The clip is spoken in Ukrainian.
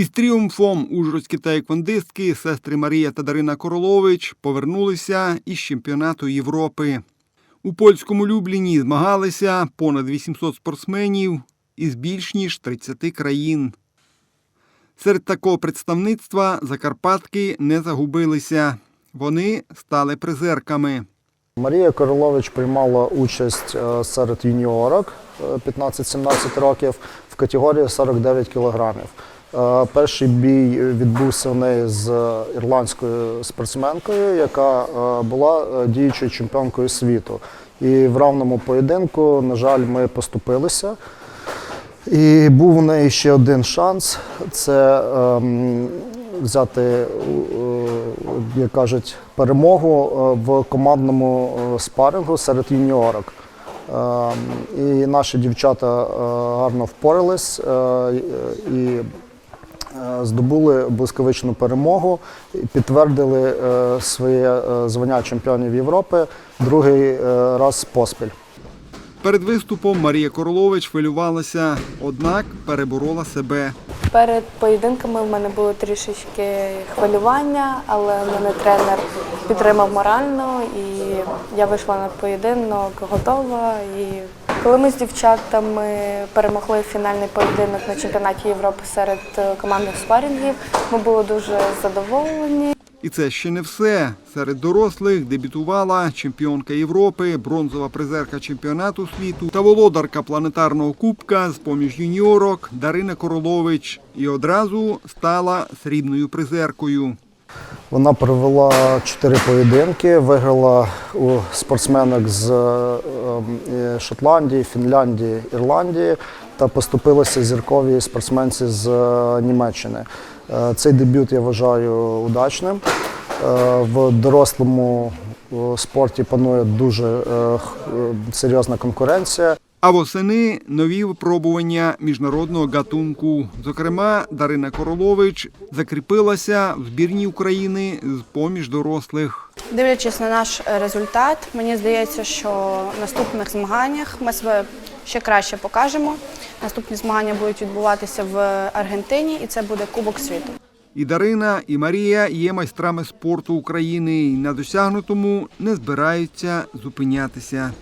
Із тріумфом ужгородські таеквондистки сестри Марія та Дарина Королович повернулися із чемпіонату Європи. У польському Любліні змагалися понад 800 спортсменів із більш ніж 30 країн. Серед такого представництва закарпатки не загубилися. Вони стали призерками. Марія Королович приймала участь е, серед юніорок е, 15-17 років в категорії 49 кілограмів. Е, Перший бій відбувся в неї з ірландською спортсменкою, яка е, була е, діючою чемпіонкою світу. І в равному поєдинку, на жаль, ми поступилися. І був у неї ще один шанс це ем, взяти, е, як кажуть, перемогу е, в командному е, спарингу серед юніорок. Ем, і наші дівчата е, гарно впорались е, і е, здобули блискавичну перемогу і підтвердили е, своє е, звання чемпіонів Європи другий е, раз поспіль. Перед виступом Марія Королович хвилювалася, однак переборола себе. Перед поєдинками в мене було трішечки хвилювання, але мене тренер підтримав морально і я вийшла на поєдинок готова. І коли ми з дівчатами перемогли фінальний поєдинок на чемпіонаті Європи серед е, командних спарінгів, ми були дуже задоволені. І це ще не все. Серед дорослих дебютувала чемпіонка Європи, бронзова призерка чемпіонату світу та володарка планетарного кубка з поміж юніорок Дарина Королович і одразу стала срібною призеркою. Вона провела чотири поєдинки, виграла у спортсменок з е, е, Шотландії, Фінляндії, Ірландії та поступилася зірковій спортсменці з е, Німеччини. Цей дебют я вважаю удачним. В дорослому спорті панує дуже серйозна конкуренція. А восени нові випробування міжнародного гатунку. Зокрема, Дарина Королович закріпилася в збірній України з поміж дорослих. Дивлячись на наш е, результат, мені здається, що в наступних змаганнях ми себе ще краще покажемо. Наступні змагання будуть відбуватися в Аргентині, і це буде Кубок світу. І Дарина, і Марія є майстрами спорту України і на досягнутому не збираються зупинятися.